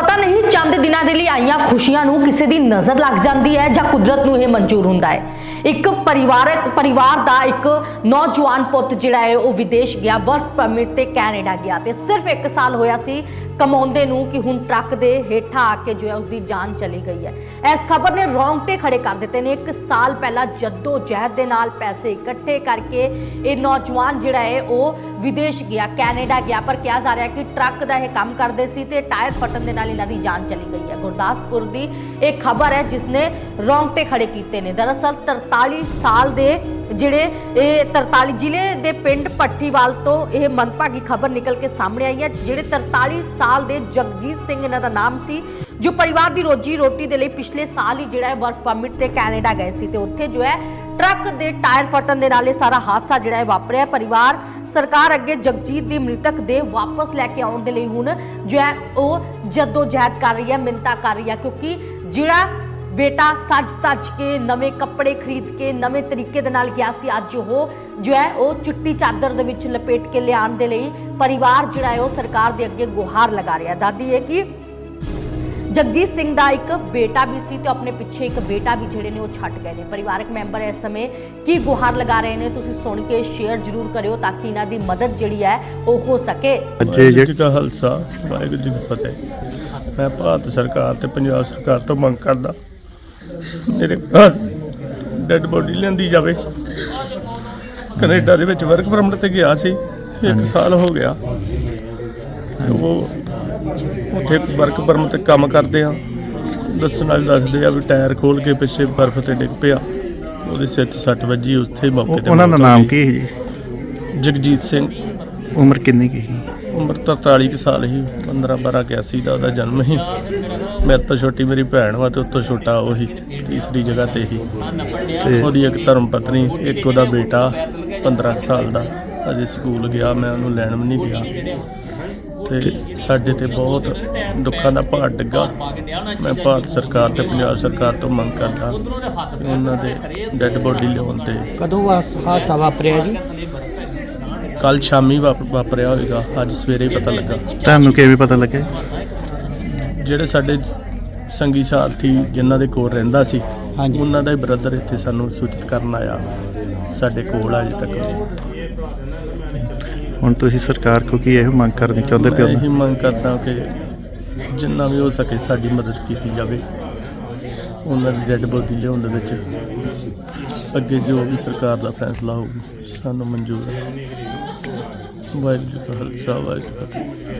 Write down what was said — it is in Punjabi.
ਪਤਾ ਨਹੀਂ ਚੰਦ ਦਿਨਾਂ ਦੇ ਲਈ ਆਈਆਂ ਖੁਸ਼ੀਆਂ ਨੂੰ ਕਿਸੇ ਦੀ ਨਜ਼ਰ ਲੱਗ ਜਾਂਦੀ ਹੈ ਜਾਂ ਕੁਦਰਤ ਨੂੰ ਇਹ ਮਨਜ਼ੂਰ ਹੁੰਦਾ ਹੈ। ਇੱਕ ਪਰਿਵਾਰਕ ਪਰਿਵਾਰ ਦਾ ਇੱਕ ਨੌਜਵਾਨ ਪੁੱਤ ਜਿਹੜਾ ਹੈ, ਉਹ ਵਿਦੇਸ਼ ਗਿਆ ਵਰਕ ਪਰਮਿਟ ਤੇ ਕੈਨੇਡਾ ਗਿਆ ਤੇ ਸਿਰਫ 1 ਸਾਲ ਹੋਇਆ ਸੀ ਕਮਾਉਂਦੇ ਨੂੰ ਕਿ ਹੁਣ ਟਰੱਕ ਦੇ ਹੇਠਾਂ ਆ ਕੇ ਜੋ ਹੈ ਉਸਦੀ ਜਾਨ ਚਲੀ ਗਈ ਹੈ। ਇਸ ਖਬਰ ਨੇ ਰੌਂਗਟੇ ਖੜੇ ਕਰ ਦਿੱਤੇ ਨੇ। 1 ਸਾਲ ਪਹਿਲਾਂ ਜੱਦੋ ਜਹਿਦ ਦੇ ਨਾਲ ਪੈਸੇ ਇਕੱਠੇ ਕਰਕੇ ਇਹ ਨੌਜਵਾਨ ਜਿਹੜਾ ਹੈ, ਉਹ ਵਿਦੇਸ਼ ਗਿਆ ਕੈਨੇਡਾ ਗਿਆ ਪਰ ਕਿਹਾ ਜਾ ਰਿਹਾ ਹੈ ਕਿ ਟਰੱਕ ਦਾ ਇਹ ਕੰਮ ਕਰਦੇ ਸੀ ਤੇ ਟਾਇਰ ਫਟਣ ਦੇ ਨਾਲ ਇਹਨਾਂ ਦੀ ਜਾਨ ਚਲੀ ਗਈ ਹੈ ਗੁਰਦਾਸਪੁਰ ਦੀ ਇਹ ਖਬਰ ਹੈ ਜਿਸ ਨੇ ਰੌਂਗਟੇ ਖੜੇ ਕੀਤੇ ਨੇ ਦਰਅਸਲ 43 ਸਾਲ ਦੇ ਜਿਹੜੇ ਇਹ 43 ਜ਼ਿਲ੍ਹੇ ਦੇ ਪਿੰਡ ਪੱਠੀਵਾਲ ਤੋਂ ਇਹ ਮੰਦਭਾਗੀ ਖਬਰ ਨਿਕਲ ਕੇ ਸਾਹਮਣੇ ਆਈ ਹੈ ਜਿਹੜੇ 43 ਸਾਲ ਦੇ ਜਗਜੀਤ ਸਿੰਘ ਇਹਨਾਂ ਦਾ ਨਾਮ ਸੀ ਜੋ ਪਰਿਵਾਰ ਦੀ ਰੋਜੀ ਰੋਟੀ ਦੇ ਲਈ ਪਿਛਲੇ ਸਾਲ ਹੀ ਜਿਹੜਾ ਹੈ ਵਰਕ ਪਰਮਿਟ ਤੇ ਕੈਨੇਡਾ ਗਏ ਸੀ ਤੇ ਉੱਥੇ ਜੋ ਹੈ ਟਰੱਕ ਦੇ ਟਾਇਰ ਫਟਣ ਦੇ ਨਾਲ ਇਹ ਸਾਰਾ ਹਾਦਸਾ ਜਿਹੜਾ ਹੈ ਵਾਪਰਿਆ ਪਰਿਵਾਰ ਸਰਕਾਰ ਅੱਗੇ ਜਗਜੀਤ ਦੀ ਮ੍ਰਿਤਕ ਦੇ ਵਾਪਸ ਲੈ ਕੇ ਆਉਣ ਦੇ ਲਈ ਹੁਣ ਜੋ ਹੈ ਉਹ ਜੱਦੋ ਜਹਿਦ ਕਰ ਰਹੀ ਹੈ ਮਿੰਤਾ ਕਰ ਰਹੀ ਹੈ, ਕਿਉਂਕਿ ਜਿਹੜਾ ਬੇਟਾ ਸੱਜ ਤੱਜ ਕੇ ਨਵੇਂ ਕੱਪੜੇ ਖਰੀਦ ਕੇ ਨਵੇਂ ਤਰੀਕੇ ਦੇ ਨਾਲ ਗਿਆ ਸੀ, ਅੱਜ ਉਹ ਜੋ ਹੈ ਉਹ ਚਿੱਟੀ ਚਾਦਰ ਦੇ ਵਿੱਚ ਲਪੇਟ ਕੇ ਲਿਆਉਣ ਦੇ ਲਈ ਪਰਿਵਾਰ ਜਿਹੜਾ ਹੈ ਉਹ ਸਰਕਾਰ ਦੇ ਅੱਗੇ ਗੁਹਾਰ ਲਗਾ ਰਿਹਾ ਦਾਦੀ ਇਹ ਕਿ ਜਗਜੀਤ ਸਿੰਘ ਦਾ ਇੱਕ ਬੇਟਾ ਵੀ ਸੀ ਤੇ ਆਪਣੇ ਪਿੱਛੇ ਇੱਕ ਬੇਟਾ ਵੀ ਜਿਹੜੇ ਨੇ ਉਹ ਛੱਡ ਗਏ ਨੇ। ਪਰਿਵਾਰਕ ਮੈਂਬਰ ਇਸ ਸਮੇਂ ਕੀ ਗੁਹਾਰ ਲਗਾ ਰਹੇ ਨੇ ਤੁਸੀਂ ਸੁਣ ਕੇ ਸ਼ੇਅਰ ਜ਼ਰੂਰ ਕਰਿਓ ਤਾਂ ਕਿ ਇਹਨਾਂ ਦੀ ਮਦਦ ਜਿਹੜੀ ਹੈ ਉਹ ਹੋ ਸਕੇ। ਜਿਹੜੇ ਜੀ। ਕਾ ਖਾਲਸਾ ਵਾਹਿਗੁਰੂ ਜੀ ਕੀ ਫਤਿਹ। ਮੈਂ ਭਾਰਤ ਸਰਕਾਰ ਤੇ ਪੰਜਾਬ ਸਰਕਾਰ ਤੋਂ ਮੰਗ ਕਰਦਾ ਮੇਰੇ ਡੈਡ ਬੋਡੀ ਲੈਂਦੀ ਜਾਵੇ। ਕੈਨੇਡਾ ਦੇ ਵਿੱਚ ਵਰਕ ਪਰਮਿਟ ਤੇ ਗਿਆ ਸੀ ਇੱਕ ਸਾਲ ਹੋ ਗਿਆ। ਉਹ ਉੱਥੇ ਵਰਕ ਪਰਮਿਟ ਤੇ ਕੰਮ ਕਰਦੇ ਆ। ਦੱਸਣ ਵਾਲੇ ਦੱਸਦੇ ਆ ਵੀ ਟਾਇਰ ਖੋਲ ਕੇ ਪਿੱਛੇ ਬਰਫ਼ ਤੇ ਡਿੱਗ ਪਿਆ। ਉਹਦੇ ਸਿਰ 'ਚ ਸੱਟ ਵੱਜੀ ਉੱਥੇ ਮੌਕੇ ਉਹ- ਤੇ ਉਹਨਾਂ ਦਾ ਮੌਤ ਹੋ ਨਾਮ ਗਈ। ਕੀ ਹੈ ਜੀ? ਜਗਜੀਤ ਸਿੰਘ। ਉਮਰ ਕਿੰਨੀ ਕੀ ਸੀ? ਉਮਰ ਤਾਂ 43 ਕੁ ਸਾਲ ਹੀ 15 12 81 ਦਾ ਉਹਦਾ ਜਨਮ ਸੀ। ਮੇਰੇ ਤੋਂ ਛੋਟੀ ਮੇਰੀ ਭੈਣ ਵਾ ਤੇ ਉਤੋਂ ਛੋਟਾ ਉਹੀ ਤੀਸਰੀ ਜਗ੍ਹਾ ਤੇ ਹੀ ਤੇ ਉਹਦੀ ਇੱਕ ਧਰਮ ਪਤਨੀ ਇੱਕ ਉਹਦਾ ਬੇਟਾ 15 ਕੁ ਸਾਲ ਦਾ। ਅਜੇ ਸਕੂਲ ਗਿਆ ਮੈਂ ਉਹਨੂੰ ਲੈਣ ਵੀ ਨਹੀਂ ਗਿਆ। ਤੇ ਸਾਡੇ ਤੇ ਬਹੁਤ ਦੁੱਖਾਂ ਦਾ ਭਾਰ ਡਿੱਗਾ। ਮੈਂ ਭਾਰਤ ਸਰਕਾਰ ਤੇ ਪੰਜਾਬ ਸਰਕਾਰ ਤੋਂ ਮੰਗ ਕਰਦਾ ਕਿ ਉਹਨਾਂ ਦੇ ਡੈੱਡ ਬੋਡੀ ਲਿਆਉਣ ਤੇ ਕਦੋਂ ਹਾਦਸਾ ਵਾਪਰਿਆ ਜੀ? ਕੱਲ ਸ਼ਾਮੀ ਵਾਪ- ਵਾਪਰਿਆ ਹੋਵੇਗਾ ਅੱਜ ਸਵੇਰੇ ਹੀ ਪਤਾ ਲੱਗਾ। ਤੁਹਾਨੂੰ ਕਿਵੇਂ ਪਤਾ ਲੱਗਿਆ? ਜਿਹੜੇ ਸਾਡੇ ਸੰਗੀ ਸਾਥੀ ਜਿਨ੍ਹਾਂ ਦੇ ਕੋਲ ਰਹਿੰਦਾ ਸੀ ਹਾਂਜੀ। ਉਹਨਾਂ ਦਾ ਹੀ ਬ੍ਰਦਰ ਇੱਥੇ ਸਾਨੂੰ ਸੂਚਿਤ ਕਰਨ ਆਇਆ। ਸਾਡੇ ਕੋਲ ਅਜੇ ਤੱਕ। ਹੁਣ ਤੁਸੀਂ ਸਰਕਾਰ ਕੋ ਕੀ ਇਹੋ ਮੰਗ ਕਰਨੀ ਚਾਹੁੰਦੇ ਪਿਓ ਇਹੀ ਮੰਗ ਕਰਦਾ ਕਿ ਜਿੰਨਾ ਵੀ ਹੋ ਸਕੇ ਸਾਡੀ ਮਦਦ ਕੀਤੀ ਜਾਵੇ। ਉਹਨਾਂ ਦੀ ਡੈੱਡ ਬੋਡੀ ਲਿਆਉਣ ਦੇ ਵਿੱਚ ਅੱਗੇ ਜੋ ਵੀ ਸਰਕਾਰ ਦਾ ਫੈਸਲਾ ਹੋਊ ਸਾਨੂੰ ਮਨਜ਼ੂਰ ਹੈ। ਵਾਹਿਗੁਰੂ ਜੀ ਕਾ ਖਾਲਸਾ ਵਾਹਿਗੁਰੂ ਜੀ ਕੀ ਫਤਿਹ।